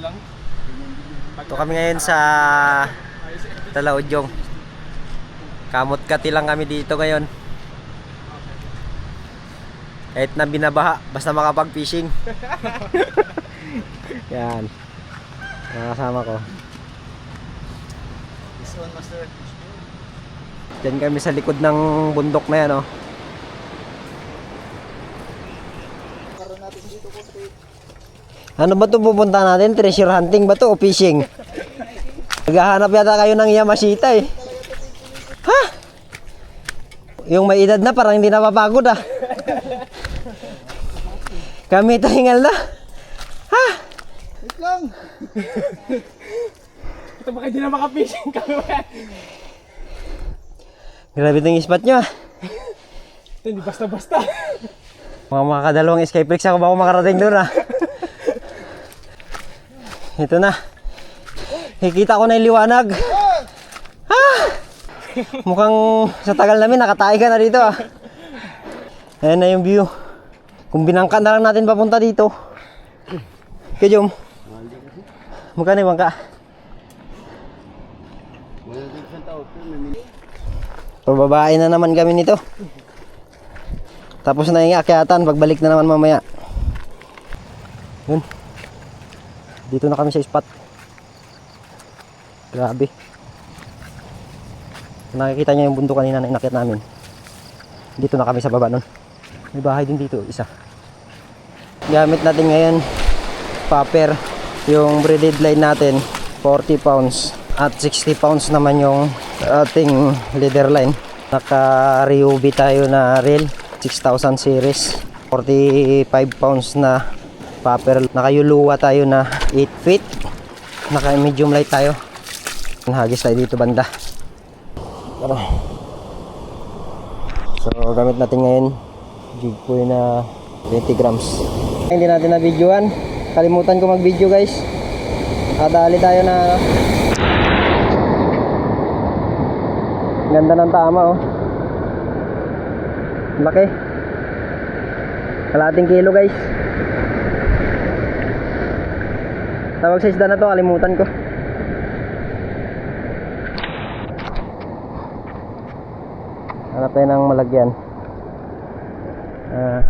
Ito kami ngayon sa Talaudyong. Kamot kati lang kami dito ngayon. Kahit na binabaha, basta makapag-fishing. Yan. Mga kasama ko. This one, master. Diyan kami sa likod ng bundok na yan, oh. Karoon natin dito ko Ano ba ito pupunta natin? Treasure hunting ba to o fishing? Naghahanap yata kayo ng Yamashita eh. Ha? Yung may edad na parang hindi napapagod ah. Kami tahingal na. Ha? Wait lang. Ito baka hindi na makapishing kami. Grabe itong spot nyo ah. Ito hindi basta-basta. Mga makakadalawang bricks ako bago makarating doon ah. Ito na. Nakikita ko na yung liwanag. Ah! Mukhang sa tagal namin nakatayo ka na dito ah. Ayan na yung view. Kung binangka na lang natin papunta dito. Kaya Jom. Magkano yung bangka? Pababae na naman kami nito. Tapos na yung akyatan, pagbalik na naman mamaya. Yun. Dito na kami sa spot. Grabe. Nakikita niyo yung bundok kanina na inakyat namin. Dito na kami sa baba nun. May bahay din dito, isa. Gamit natin ngayon, popper. Yung braided line natin, 40 pounds. At 60 pounds naman yung ating leader line. Naka-Ryobi tayo na reel, 6000 series. 45 pounds na popper. Nakayuluwa tayo na 8 feet. Naka-medium light tayo. Hagis tayo dito banda. So, gamit natin ngayon jig po na 20 grams. Hindi natin na videoan. Kalimutan ko mag-video guys. Kadali tayo na ano. Ganda ng tama oh. Laki. Kalating kilo guys. Tawag sa isda na to, kalimutan ko. Hanap tayo ng malagyan. Ah.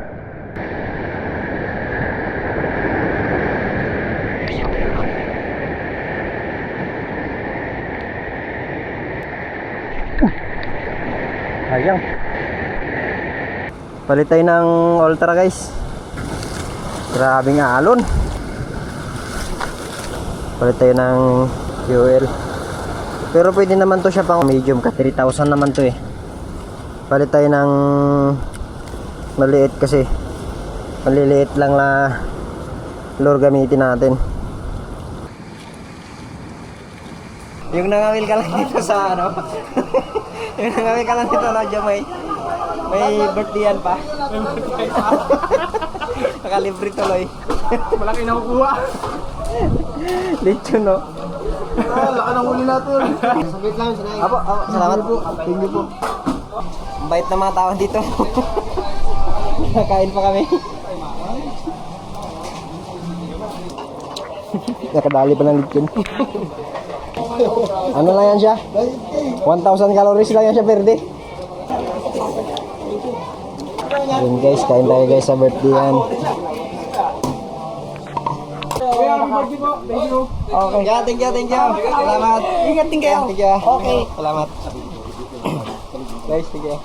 Ayang. Palit tayo ng ultra guys. Grabing alon. Palit tayo ng fuel. Pero pwede naman to siya pang medium ka. 3,000 naman to eh. Palit tayo ng maliit kasi maliliit lang na lure gamitin natin. Yung nangawil ka lang dito sa ano? yung nangawil ka lang dito na dyan may may birthdayan pa. Nakalibre tuloy. Malaki na kukuha. Lechon no? Ah, laka ng huli natin. Saglit lang, sinay. Apo, apo, salamat po. Thank you po. Ang bait ng mga tao dito. Nakain pa kami. Nakadali pa ng lechon. ano lang yan siya? 1,000 calories lang yan siya per day. Yun guys, kain tayo guys sa birthday yan. Kaya ang birthday po. Thank you. Okay. Yeah, thank you, thank you. Salamat. Ingat din kayo. Thank you. Okay. Salamat. Guys, thank you.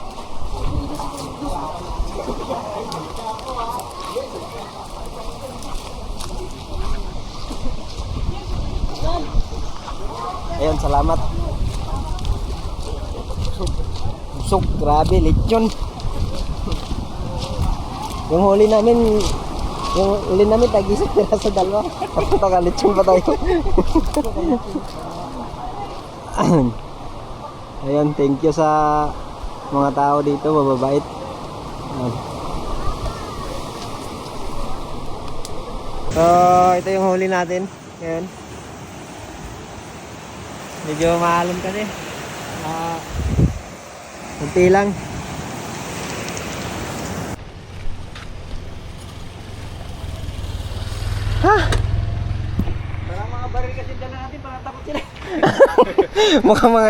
Ayun, salamat. Busog, grabe, lechon. Yung huli namin, yung huli namin, tag-isip nila sa dalawa. Tapos taga-lechon pa tayo. Ayun, thank you sa mga tao dito, mababait. Ayan. So, ito yung huli natin. Ngayon. Medyo maalam kasi. Ah, kunti lang. Ha? Parang mga baril kasi dala natin, parang takot sila. Mukhang mga